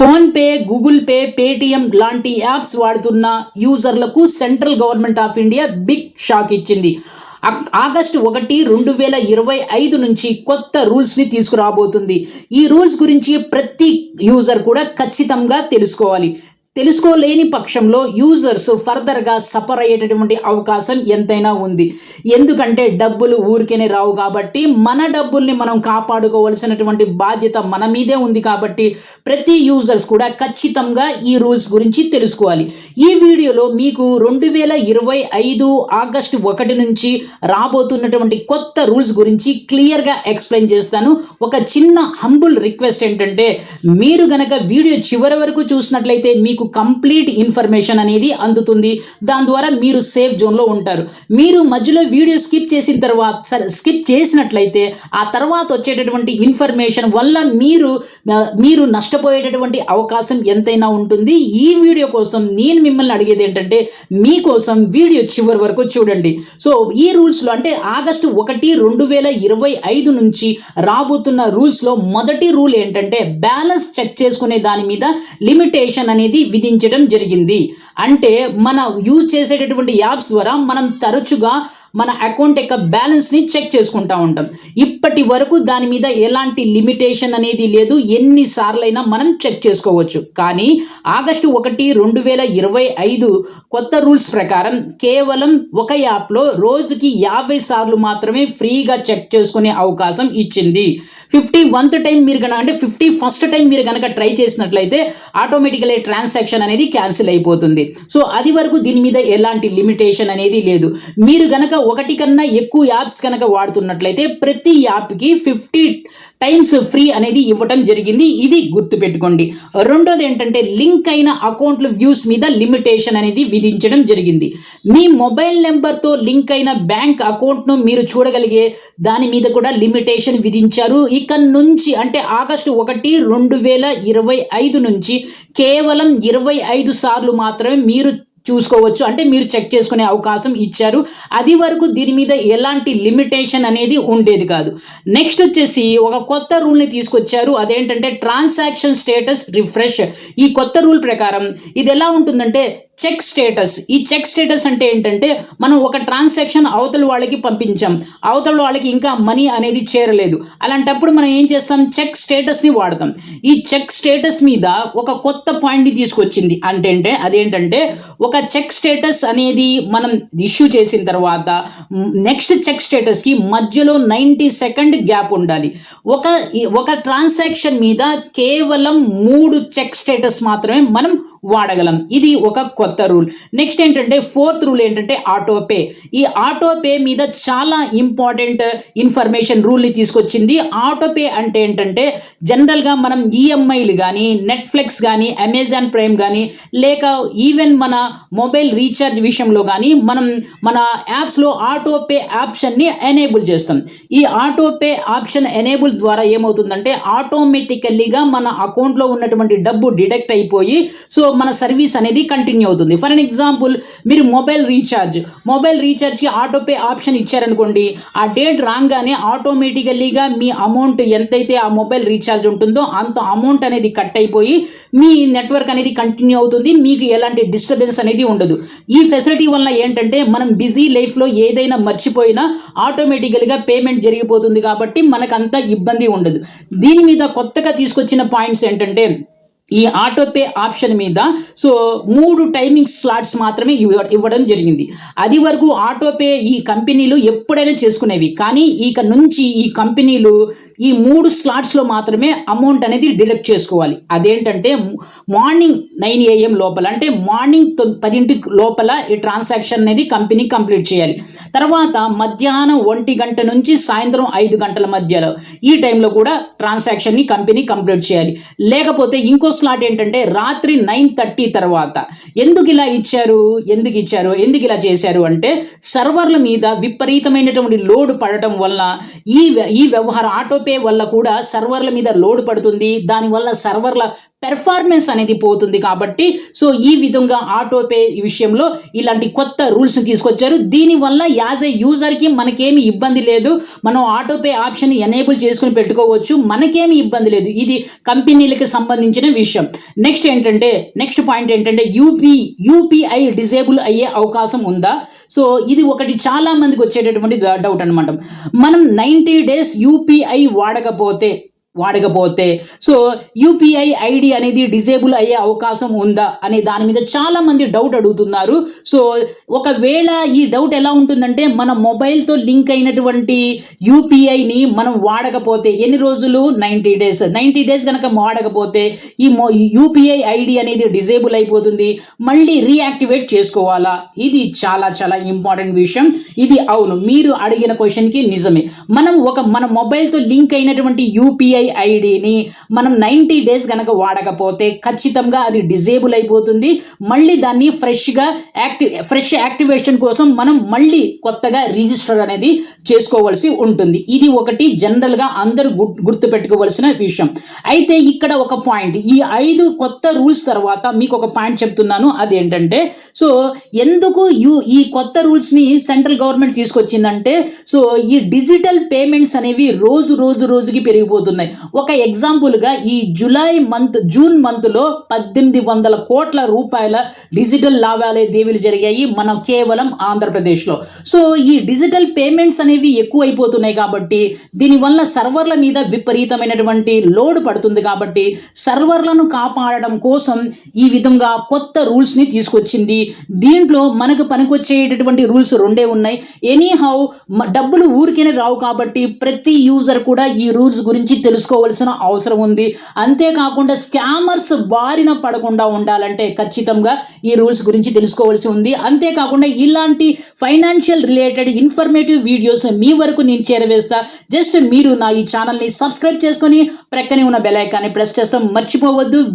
PhonePe Google Pay Paytm లాంటి apps వాడుతున్న యూజర్లకు central government of India big shock ఇచ్చింది. August ఒకటి రెండు వేల ఇరవై ఐదు నుంచి కొత్త రూల్స్ని తీసుకురాబోతుంది. ఈ రూల్స్ గురించి ప్రతి యూజర్ కూడా ఖచ్చితంగా తెలుసుకోవాలి. తెలుసుకోలేని పక్షంలో యూజర్స్ ఫర్దర్గా సఫర్ అయ్యేటటువంటి అవకాశం ఎంతైనా ఉంది. ఎందుకంటే డబ్బులు ఊరికేనే రావు కాబట్టి మన డబ్బుల్ని మనం కాపాడుకోవాల్సినటువంటి బాధ్యత మన మీదే ఉంది కాబట్టి ప్రతి యూజర్స్ కూడా ఖచ్చితంగా ఈ రూల్స్ గురించి తెలుసుకోవాలి. ఈ వీడియోలో మీకు రెండు వేల ఇరవై ఐదు ఆగస్టు ఒకటి నుంచి రాబోతున్నటువంటి కొత్త రూల్స్ గురించి క్లియర్గా ఎక్స్ప్లెయిన్ చేస్తాను. ఒక చిన్న హంబుల్ రిక్వెస్ట్ ఏంటంటే మీరు గనక వీడియో చివరి వరకు చూసినట్లయితే మీకు కంప్లీట్ ఇన్ఫర్మేషన్ అనేది అందుతుంది. దాని ద్వారా మీరు సేఫ్ జోన్లో ఉంటారు. మీరు మధ్యలో వీడియో స్కిప్ చేసిన తర్వాత సరే స్కిప్ చేసినట్లయితే ఆ తర్వాత వచ్చేటటువంటి ఇన్ఫర్మేషన్ వల్ల మీరు మీరు నష్టపోయేటటువంటి అవకాశం ఎంతైనా ఉంటుంది. ఈ వీడియో కోసం నేను మిమ్మల్ని అడిగేది ఏంటంటే మీకోసం వీడియో చివరి వరకు చూడండి. సో ఈ రూల్స్లో అంటే ఆగస్టు ఒకటి రెండు వేల ఇరవై ఐదు నుంచి రాబోతున్న రూల్స్లో మొదటి రూల్ ఏంటంటే బ్యాలెన్స్ చెక్ చేసుకునే దాని మీద లిమిటేషన్ అనేది విధించడం జరిగింది. అంటే మన యూజ్ చేసేటటువంటి యాప్స్ ద్వారా మనం తరచుగా మన అకౌంట్ యొక్క బ్యాలెన్స్ని చెక్ చేసుకుంటా ఉంటాం. ఇప్పటి వరకు దాని మీద ఎలాంటి లిమిటేషన్ అనేది లేదు. ఎన్నిసార్లైనా మనం చెక్ చేసుకోవచ్చు. కానీ ఆగస్టు ఒకటి రెండు వేల ఇరవై ఐదు కొత్త రూల్స్ ప్రకారం కేవలం ఒక యాప్లో రోజుకి యాభై సార్లు మాత్రమే ఫ్రీగా చెక్ చేసుకునే అవకాశం ఇచ్చింది. ఫిఫ్టీ వన్త్ టైం మీరు కనుక అంటే ఫిఫ్టీ ఫస్ట్ టైం మీరు కనుక ట్రై చేసినట్లయితే ఆటోమేటికలీ ట్రాన్సాక్షన్ అనేది క్యాన్సిల్ అయిపోతుంది. సో అది వరకు దీని మీద ఎలాంటి లిమిటేషన్ అనేది లేదు. మీరు గనక ఒకటి కన్నా ఎక్కువ యాప్స్ కనుక వాడుతున్నట్లయితే ప్రతి యాప్కి ఫిఫ్టీ టైమ్స్ ఫ్రీ అనేది ఇవ్వటం జరిగింది. ఇది గుర్తుపెట్టుకోండి. రెండోది ఏంటంటే లింక్ అయిన అకౌంట్ల వ్యూస్ మీద లిమిటేషన్ అనేది విధించడం జరిగింది. మీ మొబైల్ నెంబర్తో లింక్ అయిన బ్యాంక్ అకౌంట్ను మీరు చూడగలిగే దాని మీద కూడా లిమిటేషన్ విధించారు. ఇక నుంచి అంటే ఆగస్టు ఒకటి రెండు వేల ఇరవై ఐదు నుంచి కేవలం ఇరవై ఐదు సార్లు మాత్రమే మీరు చూసుకోవచ్చు. అంటే మీరు చెక్ చేసుకునే అవకాశం ఇచ్చారు. అది వరకు దీని మీద ఎలాంటి లిమిటేషన్ అనేది ఉండేది కాదు. నెక్స్ట్ వచ్చేసి ఒక కొత్త రూల్ని తీసుకొచ్చారు. అదేంటంటే ట్రాన్సాక్షన్ స్టేటస్ రిఫ్రెష్ ఈ కొత్త రూల్ ప్రకారం ఇది ఎలా ఉంటుందంటే చెక్ స్టేటస్. ఈ చెక్ స్టేటస్ అంటే ఏంటంటే మనం ఒక ట్రాన్సాక్షన్ అవతల వాళ్ళకి పంపించాం. అవతల వాళ్ళకి ఇంకా మనీ అనేది చేరలేదు. అలాంటప్పుడు మనం ఏం చేస్తాం? చెక్ స్టేటస్ని వాడతాం. ఈ చెక్ స్టేటస్ మీద ఒక కొత్త పాయింట్ని తీసుకొచ్చింది. అంటే అదేంటంటే ఒక చెక్ స్టేటస్ అనేది మనం ఇష్యూ చేసిన తర్వాత నెక్స్ట్ చెక్ స్టేటస్కి మధ్యలో నైంటీ సెకండ్ గ్యాప్ ఉండాలి. ఒక ఒక ట్రాన్సాక్షన్ మీద కేవలం మూడు చెక్ స్టేటస్ మాత్రమే మనం వాడగలం. ఇది ఒక కొత్త కొత్త రూల్. నెక్స్ట్ ఏంటంటే ఫోర్త్ రూల్ ఏంటంటే ఆటో పే ఈ ఆటో పే మీద చాలా ఇంపార్టెంట్ ఇన్ఫర్మేషన్ రూల్ని తీసుకొచ్చింది. ఆటో పే అంటే ఏంటంటే జనరల్గా మనం ఈఎంఐలు కానీ నెట్ఫ్లిక్స్ కానీ అమెజాన్ ప్రైమ్ కానీ లేక ఈవెన్ మన మొబైల్ రీఛార్జ్ విషయంలో కానీ మనం మన యాప్స్లో ఆటో పే ఆప్షన్ని ఎనేబుల్ చేస్తాం. ఈ ఆటో పే ఆప్షన్ ఎనేబుల్ ద్వారా ఏమవుతుందంటే ఆటోమేటికల్లీగా మన అకౌంట్లో ఉన్నటువంటి డబ్బు డిడక్ట్ అయిపోయి సో మన సర్వీస్ అనేది కంటిన్యూ అవుతుంది. ఫర్ అన్ ఎగ్జాంపుల్ మీరు మొబైల్ రీఛార్జ్ మొబైల్ రీఛార్జ్కి ఆటోపే ఆప్షన్ ఇచ్చారనుకోండి ఆ డేట్ రాగానే ఆటోమేటికల్లీగా మీ అమౌంట్ ఎంతైతే ఆ మొబైల్ రీఛార్జ్ ఉంటుందో అంత అమౌంట్ అనేది కట్ అయిపోయి మీ నెట్వర్క్ అనేది కంటిన్యూ అవుతుంది. మీకు ఎలాంటి డిస్టర్బెన్స్ అనేది ఉండదు. ఈ ఫెసిలిటీ వల్ల ఏంటంటే మనం బిజీ లైఫ్లో ఏదైనా మర్చిపోయినా ఆటోమేటికల్గా పేమెంట్ జరిగిపోతుంది కాబట్టి మనకంత ఇబ్బంది ఉండదు. దీని మీద కొత్తగా తీసుకొచ్చిన పాయింట్స్ ఏంటంటే ఈ ఆటో పే ఆప్షన్ మీద సో మూడు టైమింగ్ స్లాట్స్ మాత్రమే ఇవ్వ ఇవ్వడం జరిగింది. అది వరకు ఆటోపే ఈ కంపెనీలు ఎప్పుడైనా చేసుకునేవి కానీ ఇక నుంచి ఈ కంపెనీలు ఈ మూడు స్లాట్స్లో మాత్రమే అమౌంట్ అనేది డిడక్ట్ చేసుకోవాలి. అదేంటంటే మార్నింగ్ నైన్ ఏఎం లోపల అంటే మార్నింగ్ తొమ్- పదింటి లోపల ఈ ట్రాన్సాక్షన్ అనేది కంపెనీ కంప్లీట్ చేయాలి. తర్వాత మధ్యాహ్నం ఒంటి గంట నుంచి సాయంత్రం ఐదు గంటల మధ్యలో ఈ టైంలో కూడా ట్రాన్సాక్షన్ని కంపెనీ కంప్లీట్ చేయాలి. లేకపోతే ఇంకో స్లాట్ ఏంటంటే రాత్రి నైన్ థర్టీ తర్వాత. ఎందుకు ఇలా ఇచ్చారు? ఎందుకు ఇచ్చారు? ఎందుకు ఇలా చేశారు? అంటే సర్వర్ల మీద విపరీతమైనటువంటి లోడ్ పడటం వల్ల ఈ ఈ వ్యవహారం ఆటోపే వల్ల కూడా సర్వర్ల మీద లోడ్ పడుతుంది. దానివల్ల సర్వర్ల పెర్ఫార్మెన్స్ అనేది పోతుంది కాబట్టి సో ఈ విధంగా ఆటోపే విషయంలో ఇలాంటి కొత్త రూల్స్ తీసుకొచ్చారు. దీనివల్ల యాజ్ ఏ యూజర్కి మనకేమి ఇబ్బంది లేదు. మనం ఆటోపే ఆప్షన్ ఎనేబుల్ చేసుకుని పెట్టుకోవచ్చు. మనకేమి ఇబ్బంది లేదు. ఇది కంపెనీలకు సంబంధించిన విషయం. నెక్స్ట్ ఏంటంటే నెక్స్ట్ పాయింట్ ఏంటంటే యూపీ యూపీఐ డిజేబుల్ అయ్యే అవకాశం ఉందా? సో ఇది ఒకటి చాలా మందికి వచ్చేటటువంటి డౌట్ అనమాట మనం నైంటీ డేస్ యూపీఐ వాడకపోతే వాడకపోతే. సో యూపీఐ ఐడి అనేది డిజేబుల్ అయ్యే అవకాశం ఉందా అనే దాని మీద చాలా మంది డౌట్ అడుగుతున్నారు. సో ఒకవేళ ఈ డౌట్ ఎలా ఉంటుందంటే మన మొబైల్తో లింక్ అయినటువంటి యూపీఐని మనం వాడకపోతే ఎన్ని రోజులు? Ninety days. నైంటీ డేస్ కనుక వాడకపోతే ఈ మొ యూపీఐ ఐడి అనేది డిజేబుల్ అయిపోతుంది. మళ్ళీ రీయాక్టివేట్ చేసుకోవాలా? ఇది చాలా చాలా ఇంపార్టెంట్ విషయం. ఇది అవును మీరు అడిగిన క్వశ్చన్కి నిజమే. మనం ఒక మన మొబైల్తో లింక్ అయినటువంటి యూపీఐ ఐడిని మనం నైంటీ డేస్ కనుక వాడకపోతే ఖచ్చితంగా అది డిజేబుల్ అయిపోతుంది. మళ్ళీ దాన్ని ఫ్రెష్గా యాక్టివ్ ఫ్రెష్ యాక్టివేషన్ కోసం మనం మళ్ళీ కొత్తగా రిజిస్టర్ అనేది చేసుకోవాల్సి ఉంటుంది. ఇది ఒకటి జనరల్గా అందరూ గుర్తు గుర్తుపెట్టుకోవాల్సిన విషయం. అయితే ఇక్కడ ఒక పాయింట్ ఈ ఐదు కొత్త రూల్స్ తర్వాత మీకు ఒక పాయింట్ చెప్తున్నాను. అదేంటంటే సో ఎందుకు యూ ఈ కొత్త రూల్స్ని సెంట్రల్ గవర్నమెంట్ తీసుకొచ్చిందంటే సో ఈ డిజిటల్ పేమెంట్స్ అనేవి రోజు రోజు రోజుకి పెరిగిపోతున్నాయి. ఒక ఎగ్జాంపుల్గా ఈ జూలై మంత్ జూన్ మంత్లో పద్దెనిమిది వందల కోట్ల రూపాయల డిజిటల్ లావాదేవీలు జరిగాయి మనం కేవలం ఆంధ్రప్రదేశ్లో. సో ఈ డిజిటల్ పేమెంట్స్ అనేవి ఎక్కువైపోతున్నాయి కాబట్టి దీనివల్ల సర్వర్ల మీద విపరీతమైనటువంటి లోడ్ పడుతుంది కాబట్టి సర్వర్లను కాపాడడం కోసం ఈ విధంగా కొత్త రూల్స్ని తీసుకొచ్చింది. దీంట్లో మనకు పనికొచ్చేటటువంటి రూల్స్ రెండే ఉన్నాయి. ఎనీ హౌ డబ్బులు ఊరికేనే రావు కాబట్టి ప్రతి యూజర్ కూడా ఈ రూల్స్ గురించి తెలుసు తెలుసుకోవాల్సిన అవసరం ఉంది. అంతేకాకుండా స్కామర్స్ బారిన పడకుండా ఉండాలంటే ఖచ్చితంగా ఈ రూల్స్ గురించి తెలుసుకోవాల్సి ఉంది. అంతేకాకుండా ఇలాంటి ఫైనాన్షియల్ రిలేటెడ్ ఇన్ఫర్మేటివ్ వీడియోస్ మీ వరకు నేను చేరవేస్తా. జస్ట్ మీరు నా ఈ ఛానల్ని సబ్స్క్రైబ్ చేసుకొని ప్రక్కనే ఉన్న బెల్ ఐకాన్ని ప్రెస్ చేస్తాం మర్చిపోవద్దు.